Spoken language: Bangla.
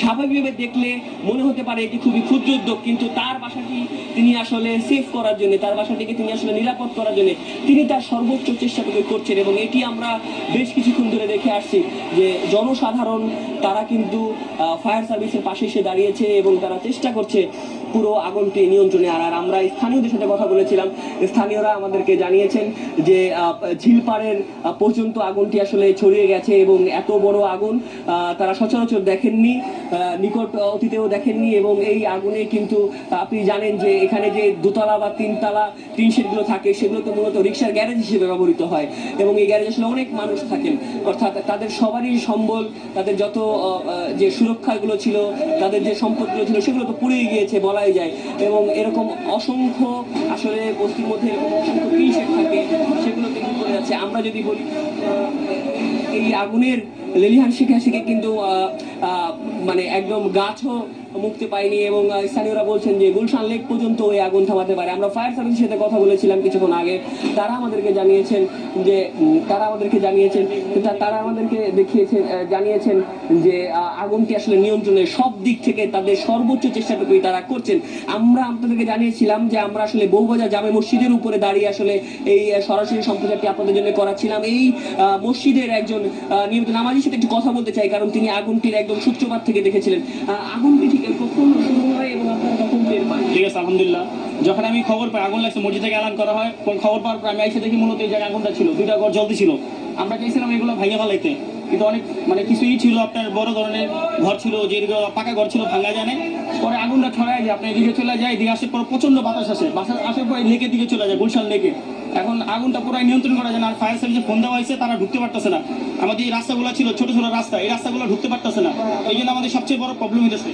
স্বাভাবিকভাবে দেখলে মনে হতে পারে এটি খুবই ক্ষুদ্র উদ্যোগ, কিন্তু তার বাসাটি তিনি আসলে সেফ করার জন্য, তার বাসাটিকে তিনি আসলে নিরাপদ করার জন্য তিনি তার সর্বোচ্চ চেষ্টাটুকু করছেন এবং এটি আমরা বেশ কিছুক্ষণ ধরে দেখে আসছি যে জনসাধারণ, তারা কিন্তু ফায়ার সার্ভিসের পাশে এসে দাঁড়িয়েছে এবং তারা চেষ্টা করছে পুরো আগুনটি নিয়ন্ত্রণে আর আমরা স্থানীয়দের সাথে কথা বলেছিলাম, স্থানীয়রা আমাদেরকে জানিয়েছেন যে ঝিলপাড়ের পর্যন্ত আগুনটি আসলে ছড়িয়ে গেছে এবং এত বড় আগুন তারা সচরাচর দেখেননি। নিকট অতীতেও দেখেননি এবং এই আগুনে কিন্তু আপনি জানেন যে এখানে যে দোতলা বা তিনতলা টিন শেডগুলো থাকে সেগুলো তো মূলত রিক্সার গ্যারেজ হিসেবে ব্যবহৃত হয় এবং এই গ্যারেজে আসলে অনেক মানুষ থাকেন। অর্থাৎ তাদের সবারই সম্বল, তাদের যত যে সুরক্ষাগুলো ছিল, তাদের যে সম্পদগুলো ছিল, সেগুলো তো পুড়ে গিয়েছে বলাই যায়। এবং এরকম অসংখ্য আসলে বস্তির মধ্যে এরকম অসংখ্য টিন শেড থাকে সেগুলো কিন্তু পড়ে যাচ্ছে? আমরা যদি বলি এই আগুনের লেলিহান শিখা শিখে কিন্তু মানে একদম গাছও মুক্তি পায়নি এবং স্থানীয়রা বলছেন যে গুলশান লেক পর্যন্ত ওই আগুন থামাতে পারে। আমরা ফায়ার সার্ভিসের সাথে কথা বলেছিলাম কিছুক্ষণ আগে। তারা আমাদেরকে জানিয়েছেন যে তারা আমাদেরকে জানিয়েছেন তারা আমাদেরকে দেখিয়েছেন জানিয়েছেন যে আগুনটি আসলে নিয়ন্ত্রণে সব দিক থেকে তাদের সর্বোচ্চ চেষ্টাটুকুই তারা করছেন। আমরা আপনাদেরকে জানিয়েছিলাম যে, আমরা আসলে বউবাজার জামে মসজিদের উপরে দাঁড়িয়ে আসলে এই সরাসরি সম্প্রচারটি আপনাদের জন্য করাচ্ছিলাম। এই মসজিদের একজন নিয়মিত নামাজির সাথে একটু কথা বলতে চাই, কারণ তিনি আগুনটির একদম সূত্রপাত থেকে দেখেছিলেন। আগুনটি ঠিক ঠিক আলহামদুলিল্লাহ। যখন আমি খবর পাই, আগুন লাগছে, মসজিদ থেকে এলান করা হয় খবর পাওয়ার পর আমি এসে দেখি মূলত এই জায়গায় আগুনটা ছিল, দুইটা ঘর জলদি ছিল। আমরা চাইছিলাম এগুলো ভাঙে ফেলাইতে। কিন্তু অনেক মানে কিছুই ছিল, আপনার বড় ধরনের ঘর ছিল, যে পাকা ঘর ছিল, ভাঙা জানে পরে আগুনটা ছড়ায় যায় আপনার এদিকে চলে যায়, এদিকে আসার পর প্রচণ্ড বাতাস আসে। বাতাস আসার পরে লেকের দিকে চলে যায়, গুলশান লেকে। এখন আগুনটা পুরো নিয়ন্ত্রণ করা যায় না, আর ফায়ার সার্ভিসে ফোন দেওয়া হয়েছে, তারা ঢুকতে পারতেছে না। আমাদের এই রাস্তাগুলো ছিল, ছোট ছোট রাস্তা, এই রাস্তাগুলো ঢুকতে পারতেছে না। এই জন্য আমাদের সবচেয়ে বড় প্রবলেম হইতেছে।